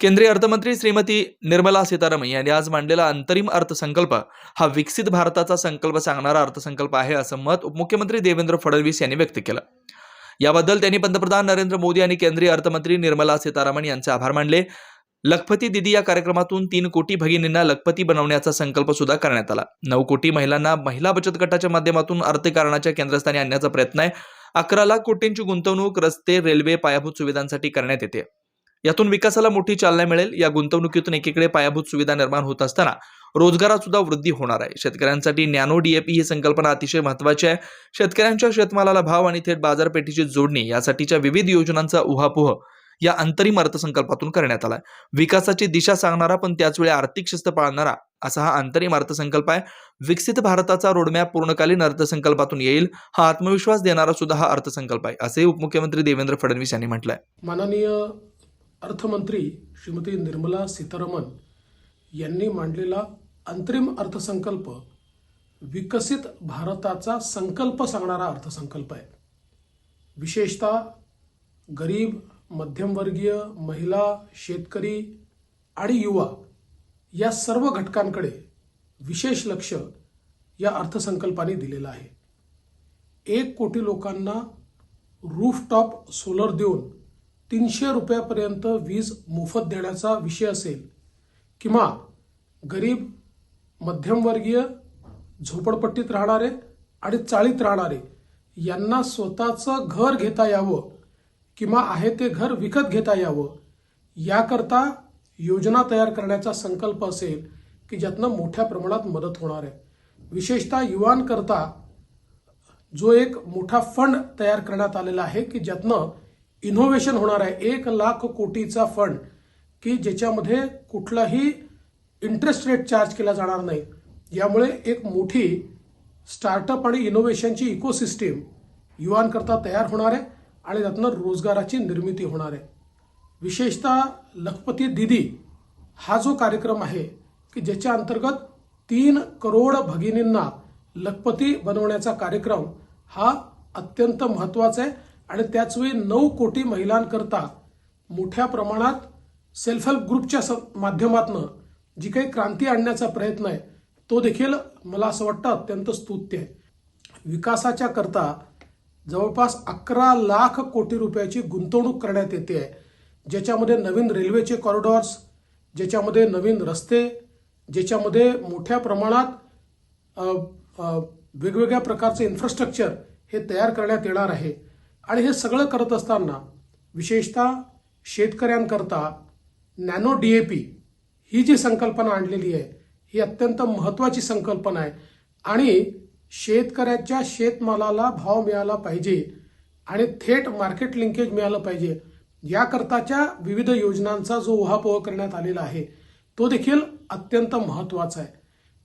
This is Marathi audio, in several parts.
केंद्रीय अर्थमंत्री श्रीमती निर्मला सीतारामन यांनी आज मांडलेला अंतरिम अर्थसंकल्प हा विकसित भारताचा संकल्प सांगणारा अर्थसंकल्प आहे असं मत उपमुख्यमंत्री देवेंद्र फडणवीस यांनी व्यक्त केलं. याबद्दल त्यांनी पंतप्रधान नरेंद्र मोदी आणि केंद्रीय अर्थमंत्री निर्मला सीतारामन यांचे आभार मानले. लखपती दिदी या कार्यक्रमातून तीन कोटी भगिनींना लखपती बनवण्याचा संकल्प सुद्धा करण्यात आला. नऊ कोटी महिलांना महिला बचत गटाच्या माध्यमातून अर्थकारणाच्या केंद्रस्थानी आणण्याचा प्रयत्न आहे. अकरा लाख कोटींची गुंतवणूक रस्ते रेल्वे पायाभूत सुविधांसाठी करण्यात येते. यातून विकासाला मोठी चालना मिळेल. या गुंतवणुकीतून एकीकडे पायाभूत सुविधा निर्माण होत असताना रोजगारात सुद्धा वृद्धी होणार आहे. शेतकऱ्यांसाठी नॅनो डीएपी ही संकल्पना अतिशय महत्वाची आहे. शेतकऱ्यांच्या शेतमालाला भाव आणि थेट बाजारपेठेची जोडणी यासाठीच्या विविध योजनांचा उहापोह या अंतरिम अर्थसंकल्पातून करण्यात आलाय. विकासाची दिशा सांगणारा पण त्याचवेळी आर्थिक शिस्त पाळणारा असा हा अंतरिम अर्थसंकल्प आहे. विकसित भारताचा रोडमॅप पूर्णकालीन अर्थसंकल्पातून येईल हा आत्मविश्वास देणारा सुद्धा हा अर्थसंकल्प आहे असेही उपमुख्यमंत्री देवेंद्र फडणवीस यांनी म्हटलंय. माननीय अर्थमंत्री श्रीमती निर्मला सीतारामन यांनी मांडलेला अंतरिम अर्थसंकल्प विकसित भारताचा संकल्प सांगणारा अर्थसंकल्प आहे. विशेषतः गरीब मध्यमवर्गीय महिला शेतकरी आणि युवा या सर्व घटकांकडे विशेष लक्ष या अर्थसंकल्पाने दिलेलं आहे. एक कोटी लोकांना रूफटॉप सोलर देऊन तीनशे रुपयापर्यंत वीज मोफत देण्याचा विषय असेल किंवा गरीब मध्यमवर्गीय झोपडपट्टीत राहणारे आणि चाळीत राहणारे यांना स्वतःचं घर घेता यावं किंवा आहे ते घर विकत घेता यावं याकरता योजना तयार करण्याचा संकल्प असेल की ज्यातनं मोठ्या प्रमाणात मदत होणार आहे. विशेषतः युवांकरता जो एक मोठा फंड तयार करण्यात आलेला आहे की ज्यातनं इनोव्हेशन होणार आहे. एक लाख कोटीचा फंड की ज्याच्यामध्ये कुठलाही इंटरेस्ट रेट चार्ज केला जाणार नाही. यामुळे एक मोठी स्टार्टअप आणि इनोव्हेशनची इकोसिस्टीम युवांकरता तयार होणार आहे आणि त्यातनं रोजगाराची निर्मिती होणार आहे. विशेषतः लखपती दिदी हा जो कार्यक्रम आहे की ज्याच्या अंतर्गत तीन करोड भगिनींना लखपती बनवण्याचा कार्यक्रम हा अत्यंत महत्त्वाचा आहे. आणि त्याचवेळी नऊ कोटी महिलांकरता मोठ्या प्रमाणात सेल्फ हेल्प ग्रुपच्या स- माध्यमातनं जी काही क्रांती आणण्याचा प्रयत्न आहे तो देखील मला असं वाटतं अत्यंत स्तुत्य आहे. विकासाच्या करता जवळपास अकरा लाख कोटी रुपयाची गुंतवणूक करण्यात येते आहे. ज्याच्यामध्ये नवीन रेल्वेचे कॉरिडॉर्स ज्याच्यामध्ये नवीन रस्ते ज्याच्यामध्ये मोठ्या प्रमाणात वेगवेगळ्या प्रकारचे इन्फ्रास्ट्रक्चर हे तयार करण्यात येणार आहे. आणि हे सगळं करत असताना विशेषतः शेतकऱ्यांकरता नॅनो डी ए पी ही जी संकल्पना आणलेली आहे ही अत्यंत महत्त्वाची संकल्पना आहे. आणि शेतकऱ्याच्या शेतमालाला भाव मिळाला पाहिजे आणि थेट मार्केट लिंकेज मिळालं पाहिजे याकरताच्या विविध योजनांचा जो उहापोह करण्यात आलेला आहे तो देखील अत्यंत महत्त्वाचा आहे.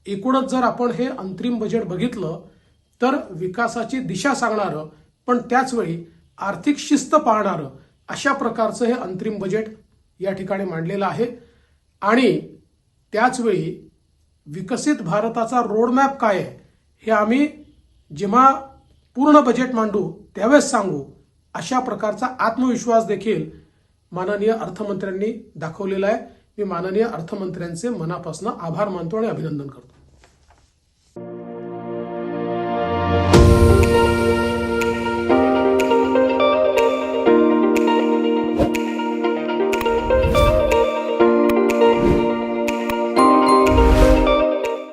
एकूणच जर आपण हे अंतरिम बजेट बघितलं तर विकासाची दिशा सांगणारं पण त्याचवेळी आर्थिक शिस्त पाळणारं अशा प्रकारचं हे अंतरिम बजेट या ठिकाणी मांडलेलं आहे. आणि त्याचवेळी विकसित भारताचा रोडमॅप काय आहे हे आम्ही जेव्हा पूर्ण बजेट मांडू त्यावेळेस सांगू. अशा प्रकारचा आत्मविश्वास देखील माननीय अर्थमंत्र्यांनी दाखवलेला आहे. मी माननीय अर्थमंत्र्यांचे मनापासून आभार मानतो आणि अभिनंदन करतो.